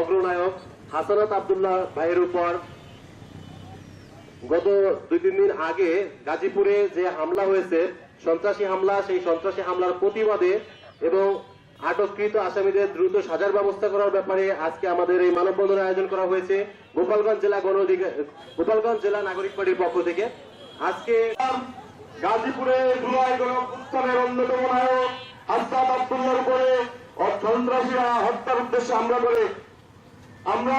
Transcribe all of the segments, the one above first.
অগ্রনায়ক হাসানাত আব্দুল্লাহ ভাইয়ের উপর গত দুই, তিন দিন আগে গাজীপুরে যে হামলা হয়েছে, সন্ত্রাসী হামলা, সেই সন্ত্রাসী হামলার প্রতিবাদে এবং আটককৃত আসামিদের দ্রুত সাজার ব্যবস্থা করার ব্যাপারে আজকে আমাদের এই মানববন্ধনের আয়োজন করা হয়েছে গোপালগঞ্জ জেলা গণ গোপালগঞ্জ জেলা নাগরিক পার্টির পক্ষ থেকে। আজকে গাজীপুরে জুলাই গণপুত্থানের অন্যতম নায়ক আস্তাদ আব্দুল্লার উপরে সন্ত্রাসীরা হত্যার উদ্দেশ্যে হামলা করে। আমরা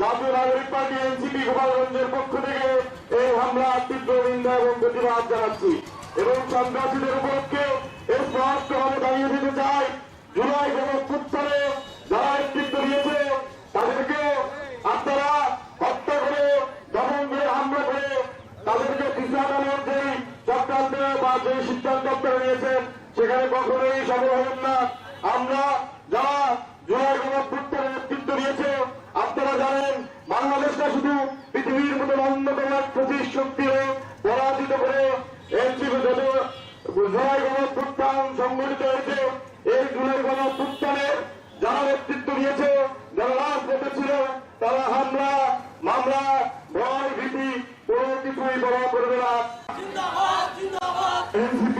জাতীয় নাগরিক পার্টি এনসিপি গোপালগঞ্জের পক্ষ থেকে এই হামলা তীব্র নিন্দা এবং প্রতিবাদ জানাচ্ছি এবং সন্ত্রাসীদের উপলক্ষে এই স্পষ্টভাবে দাঁড়িয়ে দিতে চাই জুলাই গণপুত্থানে যারা নেতৃত্ব দিয়েছে, তাদেরকে আপনারা হত্যা করে, দমন করে হামলা করে, তাদেরকে চক্রান্ত বা যে সিদ্ধান্ত আপনারা নিয়েছেন, সেখানে কখনোই সফল হবেন না। আমরা যারা জুলাই গণপুত্রের নেতৃত্ব দিয়েছে, আপনারা জানেন, বাংলাদেশটা শুধু পৃথিবীর মতো অন্যতম এক পঁচিশ শক্তিকে পরাজিত করে এনসিপি যত জুলাই গণপুত্থান সংগঠিত হয়েছে, এই জুলাই গণপুত্থানের যারা নেতৃত্ব দিয়েছে, যারা রাজপথে ছিল, তারা হামলা, মামলা, ভয়, ভীতি, কোনো কিছুই বলা করবে না। Everybody.